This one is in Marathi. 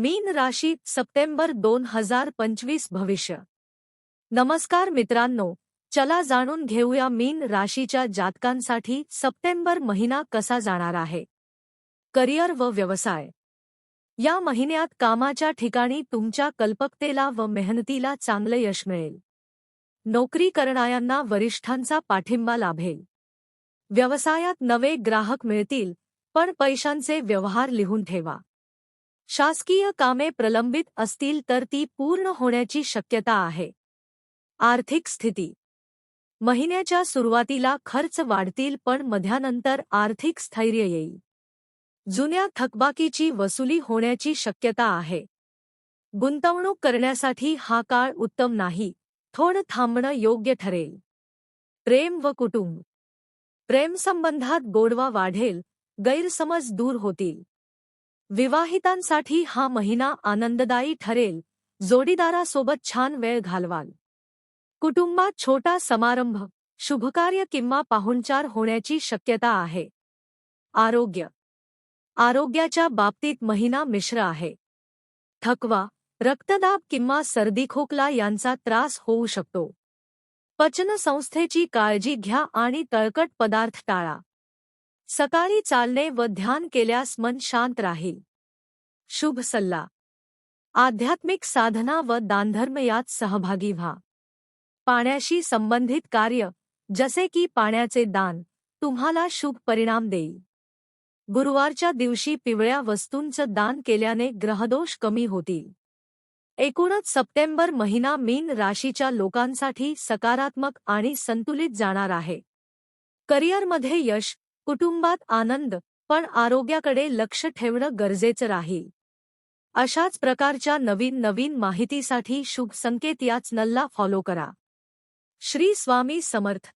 मीन राशी सप्टेंबर दोन हजार पंचवीस भविष्य. नमस्कार मित्रांनो चला जाणून घेऊया मीन राशीच्या जातकांसाठी सप्टेंबर महिना कसा जाणार आहे. करिअर व व्यवसाय. या महिन्यात कामाच्या ठिकाणी तुमच्या कल्पकतेला व मेहनतीला चांगलं यश मिळेल. नोकरी करणाऱ्यांना वरिष्ठांचा पाठिंबा लाभेल. व्यवसायात नवे ग्राहक मिळतील पण पैशांचे व्यवहार लिहून ठेवा. शासकीय कामे प्रलंबित असतील तर ती पूर्ण होण्याची शक्यता आहे. आर्थिक स्थिती. महिन्याच्या सुरुवातीला खर्च वाढतील पण मध्यानंतर आर्थिक स्थैर्य येईल. जुन्या थकबाकीची वसुली होण्याची शक्यता आहे. गुंतवणूक करण्यासाठी हा काळ उत्तम नाही थोडं थांबणं योग्य ठरेल. प्रेम व कुटुंब. प्रेमसंबंधात गोडवा वाढेल गैरसमज दूर होतील. विवाहितांसाठी हा महिना आनंददायी ठरेल. जोडीदारासोबत छान वेळ घालवाल. कुटुंबात छोटा समारंभ. शुभकार्य किंवा पाहुणचार होण्याची शक्यता आहे. आरोग्य. आरोग्याच्या बाबतीत महिना मिश्र आहे. थकवा रक्तदाब किंवा सर्दी खोकला यांचा त्रास होऊ शकतो. पचनसंस्थेची काळजी घ्या आणि तळकट पदार्थ टाळा. सकाळी चालणे व ध्यान केल्यास मन शांत राहील. शुभ सल्ला. आध्यात्मिक साधना व दानधर्म यात सहभागी व्हा. पाण्याशी संबंधित कार्य जसे की पाण्याचे दान तुम्हाला शुभ परिणाम देईल. गुरुवारच्या दिवशी पिवळ्या वस्तूंचं दान केल्याने ग्रहदोष कमी होतील. एकूणच सप्टेंबर महिना मीन राशीच्या लोकांसाठी सकारात्मक आणि संतुलित जाणार आहे. करिअरमध्ये यश कुटुंबात आनंद पण आरोग्याकडे लक्ष ठेवणं गरजेचं राहील. अशाच प्रकारच्या नवीन नवीन माहितीसाठी शुभ संकेत याच नल्ला फॉलो करा. श्री स्वामी समर्थ.